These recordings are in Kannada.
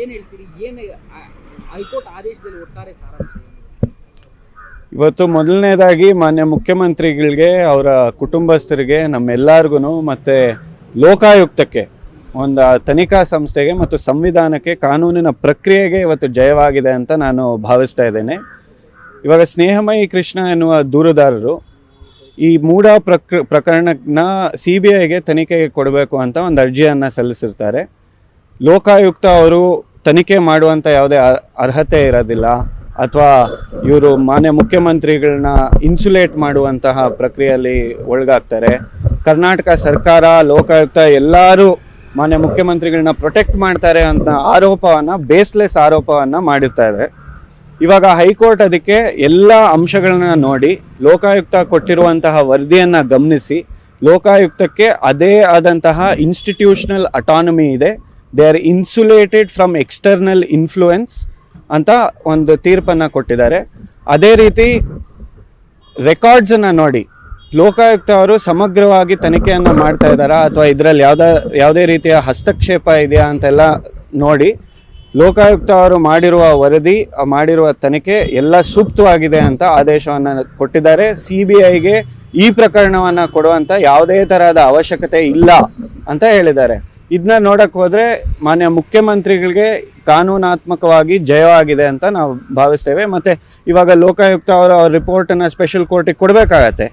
ಏನ್ ಹೇಳ್ತೀರಿ? ಏನು ಹೈಕೋರ್ಟ್ ಆದೇಶದಲ್ಲಿ ಒಟ್ಟಾರೆ ಸಾರಾಂಶ ಇವತ್ತು ಮೊದಲನೇದಾಗಿ ಮಾನ್ಯ ಮುಖ್ಯಮಂತ್ರಿಗಳಿಗೆ, ಅವರ ಕುಟುಂಬಸ್ಥರಿಗೆ ನಮ್ಮೆಲ್ಲರಿಗೂ ಮತ್ತು ಲೋಕಾಯುಕ್ತಕ್ಕೆ, ಒಂದು ತನಿಖಾ ಸಂಸ್ಥೆಗೆ ಮತ್ತು ಸಂವಿಧಾನಕ್ಕೆ ಕಾನೂನಿನ ಪ್ರಕ್ರಿಯೆಗೆ ಇವತ್ತು ಜಯವಾಗಿದೆ ಅಂತ ನಾನು ಭಾವಿಸ್ತಾ ಇದ್ದೇನೆ. ಇವಾಗ ಸ್ನೇಹಮಯಿ ಕೃಷ್ಣ ಎನ್ನುವ ದೂರುದಾರರು ಈ ಮೂಡ ಪ್ರಕ್, ಪ್ರಕರಣನ ಸಿ ಬಿ ಐಗೆ ತನಿಖೆಗೆ ಕೊಡಬೇಕು ಅಂತ ಒಂದು ಅರ್ಜಿಯನ್ನು ಸಲ್ಲಿಸಿರ್ತಾರೆ. ಲೋಕಾಯುಕ್ತ ಅವರು ತನಿಖೆ ಮಾಡುವಂಥ ಯಾವುದೇ ಅರ್- ಅರ್ಹತೆ ಇರೋದಿಲ್ಲ ಅಥವಾ ಇವರು ಮಾನ್ಯ ಮುಖ್ಯಮಂತ್ರಿಗಳನ್ನ ಇನ್ಸುಲೇಟ್ ಮಾಡುವಂತಹ ಪ್ರಕ್ರಿಯೆಯಲ್ಲಿ ಒಳಗಾಗ್ತಾರೆ. ಕರ್ನಾಟಕ ಸರ್ಕಾರ, ಲೋಕಾಯುಕ್ತ ಎಲ್ಲರೂ ಮಾನ್ಯ ಮುಖ್ಯಮಂತ್ರಿಗಳನ್ನ ಪ್ರೊಟೆಕ್ಟ್ ಮಾಡ್ತಾರೆ ಅಂತ ಆರೋಪವನ್ನು ಬೇಸ್ಲೆಸ್ ಆರೋಪವನ್ನು ಮಾಡಿರ್ತಾ ಇದ್ದಾರೆ ಇವಾಗ ಹೈಕೋರ್ಟ್ ಅದಕ್ಕೆ ಎಲ್ಲ ಅಂಶಗಳನ್ನ ನೋಡಿ, ಲೋಕಾಯುಕ್ತ ಕೊಟ್ಟಿರುವಂತಹ ವರದಿಯನ್ನು ಗಮನಿಸಿ, ಲೋಕಾಯುಕ್ತಕ್ಕೆ ಅದೇ ಆದಂತಹ ಇನ್ಸ್ಟಿಟ್ಯೂಷನಲ್ ಅಟಾನಮಿ ಇದೆ. They are insulated from external influence ಅಂತ ಒಂದು ತೀರ್ಪನ್ನು ಕೊಟ್ಟಿದ್ದಾರೆ. ಅದೇ ರೀತಿ ರೆಕಾರ್ಡ್ಸನ್ನು ನೋಡಿ. ಲೋಕಾಯುಕ್ತ ಅವರು ಸಮಗ್ರವಾಗಿ ತನಿಖೆಯನ್ನು ಮಾಡ್ತಾ ಇದ್ದಾರಾ? ಅಥವಾ ಇದರಲ್ಲಿ ಯಾವ್ದ, ಯಾವುದೇ ರೀತಿಯ ಹಸ್ತಕ್ಷೇಪ ಇದೆಯಾ ಅಂತೆಲ್ಲ ನೋಡಿ. ಲೋಕಾಯುಕ್ತ ಅವರು ಮಾಡಿರುವ ವರದಿ, ಮಾಡಿರುವ ತನಿಖೆ ಎಲ್ಲ ಸೂಕ್ತವಾಗಿದೆ ಅಂತ ಆದೇಶವನ್ನು ಕೊಟ್ಟಿದ್ದಾರೆ. ಸಿ ಬಿ ಐಗೆ ಈ ಪ್ರಕರಣವನ್ನು ಕೊಡುವಂಥ ಯಾವುದೇ ತರಹದ ಅವಶ್ಯಕತೆ ಇಲ್ಲ ಅಂತ ಹೇಳಿದ್ದಾರೆ. ಇದನ್ನ ನೋಡಕ್ ಹೋದ್ರೆ ಮಾನ್ಯ ಮುಖ್ಯಮಂತ್ರಿಗಳಿಗೆ ಕಾನೂನಾತ್ಮಕವಾಗಿ ಜಯವಾಗಿದೆ ಅಂತ ನಾವು ಭಾವಿಸ್ತೇವೆ. ಮತ್ತೆ ಇವಾಗ ಲೋಕಾಯುಕ್ತ ಅವರ ರಿಪೋರ್ಟ್ ರಿಪೋರ್ಟನ್ನು ಸ್ಪೆಷಲ್ ಕೋರ್ಟಿಗೆ ಕೊಡಬೇಕಾಗತ್ತೆ.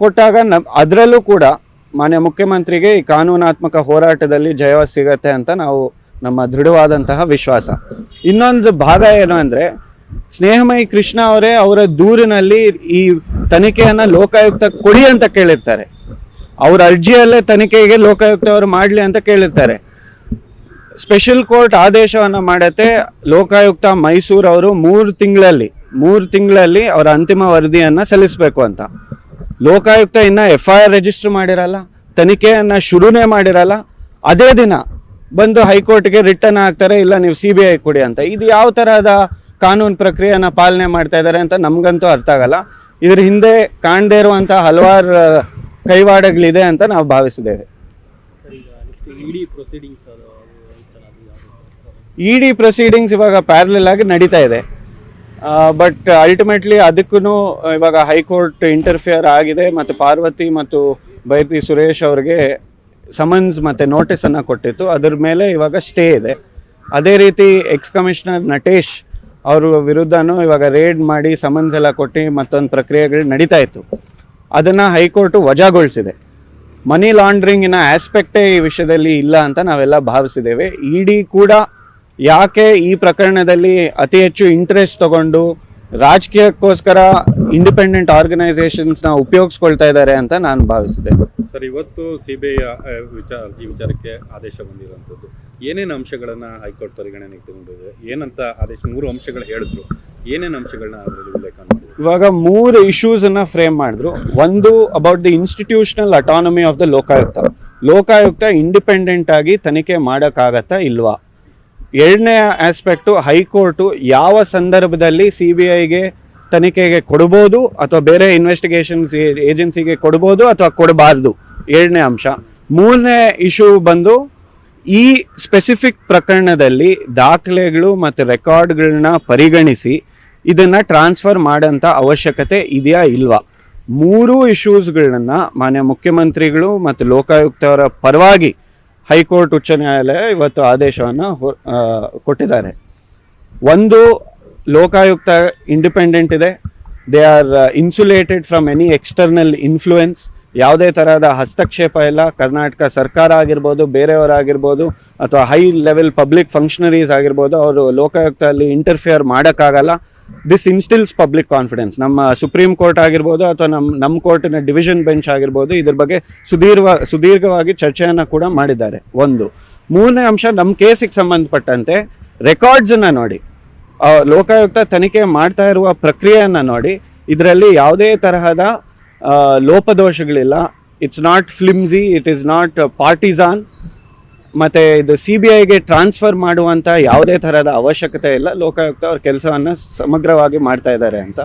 ಕೊಟ್ಟಾಗ ನಮ್ ಅದರಲ್ಲೂ ಕೂಡ ಮಾನ್ಯ ಮುಖ್ಯಮಂತ್ರಿಗೆ ಈ ಕಾನೂನಾತ್ಮಕ ಹೋರಾಟದಲ್ಲಿ ಜಯ ಸಿಗತ್ತೆ ಅಂತ ನಾವು ನಮ್ಮ ದೃಢವಾದಂತಹ ವಿಶ್ವಾಸ. ಇನ್ನೊಂದು ಭಾಗ ಏನು ಅಂದರೆ ಸ್ನೇಹಮಯಿ ಕೃಷ್ಣ ಅವರೇ ಅವರ ದೂರಿನಲ್ಲಿ ಈ ತನಿಖೆಯನ್ನು ಲೋಕಾಯುಕ್ತ ಕೊಡಿ ಅಂತ ಕೇಳಿರ್ತಾರೆ. ಅವ್ರ ಅರ್ಜಿಯಲ್ಲೇ ತನಿಖೆಗೆ ಲೋಕಾಯುಕ್ತವರು ಮಾಡಲಿ ಅಂತ ಕೇಳಿರ್ತಾರೆ. ಸ್ಪೆಷಲ್ ಕೋರ್ಟ್ ಆದೇಶವನ್ನು ಮಾಡತ್ತೆ ಲೋಕಾಯುಕ್ತ ಮೈಸೂರು ಅವರು ಮೂರು ತಿಂಗಳಲ್ಲಿ ಮೂರು ತಿಂಗಳಲ್ಲಿ ಅವರ ಅಂತಿಮ ವರದಿಯನ್ನ ಸಲ್ಲಿಸಬೇಕು ಅಂತ. ಲೋಕಾಯುಕ್ತ ಇನ್ನ ಎಫ್ ಐ ಆರ್ ರಿಜಿಸ್ಟರ್ ಮಾಡಿರಲ್ಲ, ತನಿಖೆಯನ್ನು ಶುರುನೇ ಮಾಡಿರಲ್ಲ, ಅದೇ ದಿನ ಬಂದು ಹೈಕೋರ್ಟ್ಗೆ ರಿಟರ್ನ್ ಆಗ್ತಾರೆ, ಇಲ್ಲ ನೀವು ಸಿ ಬಿ ಐ ಕೊಡಿ ಅಂತ. ಇದು ಯಾವ ತರಹದ ಕಾನೂನು ಪ್ರಕ್ರಿಯೆಯನ್ನ ಪಾಲನೆ ಮಾಡ್ತಾ ಇದ್ದಾರೆ ಅಂತ ನಮಗಂತೂ ಅರ್ಥ ಆಗಲ್ಲ. ಇದ್ರ ಹಿಂದೆ ಕಾಣದೇ ಇರುವಂತ ಹಲವಾರು ಕೈವಾಡಗಳಿದೆ ಅಂತ ನಾವು ಭಾವಿಸಿದ್ದೇವೆ. ಇಡಿ ಪ್ರೊಸೀಡಿಂಗ್ಸ್ ಇವಾಗ ಪ್ಯಾರಲಲ್ ಆಗಿ ನಡೀತಾ ಇದೆ. ಬಟ್ ಅಲ್ಟಿಮೇಟ್ಲಿ ಅದಕ್ಕೂ ಇವಾಗ ಹೈಕೋರ್ಟ್ ಇಂಟರ್ಫಿಯರ್ ಆಗಿದೆ ಮತ್ತು ಪಾರ್ವತಿ ಮತ್ತು ಬೈತಿ ಸುರೇಶ್ ಅವ್ರಿಗೆ ಸಮನ್ಸ್ ಮತ್ತು ನೋಟಿಸನ್ನು ಕೊಟ್ಟಿತ್ತು. ಅದ್ರ ಮೇಲೆ ಇವಾಗ ಸ್ಟೇ ಇದೆ. ಅದೇ ರೀತಿ ಎಕ್ಸ್ ಕಮಿಷನರ್ ನಟೇಶ್ ಅವರ ವಿರುದ್ಧನೂ ಇವಾಗ ರೇಡ್ ಮಾಡಿ ಸಮನ್ಸ್ ಎಲ್ಲ ಕೊಟ್ಟು ಮತ್ತೊಂದು ಪ್ರಕ್ರಿಯೆಗಳು ನಡೀತಾ ಇತ್ತು. ಅದನ್ನು ಹೈಕೋರ್ಟು ವಜಾಗೊಳಿಸಿದೆ. ಮನಿ ಲಾಂಡ್ರಿಂಗಿನ ಆಸ್ಪೆಕ್ಟೇ ಈ ವಿಷಯದಲ್ಲಿ ಇಲ್ಲ ಅಂತ ನಾವೆಲ್ಲ ಭಾವಿಸಿದ್ದೇವೆ. ಇಡಿ ಕೂಡ ಯಾಕೆ ಈ ಪ್ರಕರಣದಲ್ಲಿ ಅತಿ ಹೆಚ್ಚು ಇಂಟ್ರೆಸ್ಟ್ ತಗೊಂಡು ರಾಜಕೀಯಕ್ಕೋಸ್ಕರ ಇಂಡಿಪೆಂಡೆಂಟ್ ಆರ್ಗನೈಸೇಷನ್ಸ್ನ ಉಪಯೋಗಿಸ್ಕೊಳ್ತಾ ಇದ್ದಾರೆ ಅಂತ ನಾನು ಭಾವಿಸಿದೆ ಸರ್, ಇವತ್ತು ಸಿ ಬಿ ಐ ವಿಚಾರ, ಈ ವಿಚಾರಕ್ಕೆ ಆದೇಶ ಬಂದಿರುವಂಥದ್ದು. ಏನೇನು ಅಂಶಗಳನ್ನ ಹೈಕೋರ್ಟ್ ಪರಿಗಣನೆಗೆ ತಗೊಂಡಿದೆ? ಏನಂತ ಆದೇಶ, ಮೂರು ಅಂಶಗಳು ಹೇಳಿದ್ರು. ಏನೇನು ಅಂಶಗಳನ್ನ ಅದರಲ್ಲಿ ಉಲ್ಲೇಖ ಇವಾಗ ಮೂರು ಇಶ್ಯೂಸ್ ಅನ್ನ ಫ್ರೇಮ್ ಮಾಡಿದ್ರು. ಒಂದು about the institutional autonomy of the Lokayukta. Lokayukta independent ಆಗಿ ತನಿಖೆ ಮಾಡೋಕ್ಕಾಗತ್ತಾ ಇಲ್ವಾ? ಎರಡನೇ ಆಸ್ಪೆಕ್ಟು ಹೈಕೋರ್ಟು ಯಾವ ಸಂದರ್ಭದಲ್ಲಿ ಸಿ ಬಿ ಐಗೆ ತನಿಖೆಗೆ ಕೊಡ್ಬೋದು ಅಥವಾ ಬೇರೆ ಇನ್ವೆಸ್ಟಿಗೇಷನ್ಸ್ ಏಜೆನ್ಸಿಗೆ ಕೊಡ್ಬೋದು ಅಥವಾ ಕೊಡಬಾರ್ದು? ಎರಡನೇ ಅಂಶ. ಮೂರನೇ ಇಶ್ಯೂ ಬಂದು ಈ ಸ್ಪೆಸಿಫಿಕ್ ಪ್ರಕರಣದಲ್ಲಿ ದಾಖಲೆಗಳು ಮತ್ತು ರೆಕಾರ್ಡ್ಗಳನ್ನ ಪರಿಗಣಿಸಿ ಇದನ್ನ ಟ್ರಾನ್ಸ್ಫರ್ ಮಾಡೋಂಥ ಅವಶ್ಯಕತೆ ಇದೆಯಾ ಇಲ್ವಾ? ಮೂರು ಇಶ್ಯೂಸ್ಗಳನ್ನ ಮಾನ್ಯ ಮುಖ್ಯಮಂತ್ರಿಗಳು ಮತ್ತು ಲೋಕಾಯುಕ್ತವರ ಪರವಾಗಿ ಹೈಕೋರ್ಟ್ ಉಚ್ಚ ನ್ಯಾಯಾಲಯ ಇವತ್ತು ಆದೇಶವನ್ನು ಕೊಟ್ಟಿದ್ದಾರೆ. ಒಂದು, ಲೋಕಾಯುಕ್ತ ಇಂಡಿಪೆಂಡೆಂಟ್ ಇದೆ. They are insulated from any external influence ಯಾವುದೇ ತರಹದ ಹಸ್ತಕ್ಷೇಪ ಇಲ್ಲ. ಕರ್ನಾಟಕ ಸರ್ಕಾರ ಆಗಿರ್ಬೋದು ಬೇರೆಯವರಾಗಿರ್ಬೋದು ಅಥವಾ ಹೈ ಲೆವೆಲ್ ಪಬ್ಲಿಕ್ ಫಂಕ್ಷನರೀಸ್ ಆಗಿರ್ಬೋದು, ಅವರು ಲೋಕಾಯುಕ್ತ ಅಲ್ಲಿ ಇಂಟರ್ಫಿಯರ್ ಮಾಡೋಕ್ಕಾಗಲ್ಲ. ದಿಸ್ ಇನ್ಸ್ಟಿಲ್ಸ್ ಪಬ್ಲಿಕ್ ಕಾನ್ಫಿಡೆನ್ಸ್ ನಮ್ಮ ಸುಪ್ರೀಂ ಕೋರ್ಟ್ ಆಗಿರ್ಬೋದು ಅಥವಾ ನಮ್ಮ ನಮ್ಮ ಕೋರ್ಟಿನ ಡಿವಿಷನ್ ಬೆಂಚ್ ಆಗಿರ್ಬೋದು, ಇದ್ರ ಬಗ್ಗೆ ಸುದೀರ್ಘ ಸುದೀರ್ಘವಾಗಿ ಚರ್ಚೆಯನ್ನು ಕೂಡ ಮಾಡಿದ್ದಾರೆ. ಒಂದು. ಮೂರನೇ ಅಂಶ ನಮ್ಮ ಕೇಸಿಗೆ ಸಂಬಂಧಪಟ್ಟಂತೆ ರೆಕಾರ್ಡ್ಸನ್ನು ನೋಡಿ. ಲೋಕಾಯುಕ್ತ ತನಿಖೆ ಮಾಡ್ತಾ ಇರುವ ಪ್ರಕ್ರಿಯೆಯನ್ನು ನೋಡಿ. ಇದರಲ್ಲಿ ಯಾವುದೇ ತರಹದ ಲೋಪದೋಷಗಳಿಲ್ಲ. It's not flimsy it is not partisan ಮತ್ತೆ ಇದು ಸಿ ಬಿ ಐಗೆ ಟ್ರಾನ್ಸ್ಫರ್ ಮಾಡುವಂತ ಯಾವುದೇ ತರಹದ ಅವಶ್ಯಕತೆ ಇಲ್ಲ. ಲೋಕಾಯುಕ್ತ ಅವ್ರ ಕೆಲಸವನ್ನ ಸಮಗ್ರವಾಗಿ ಮಾಡ್ತಾ ಇದ್ದಾರೆ ಅಂತ.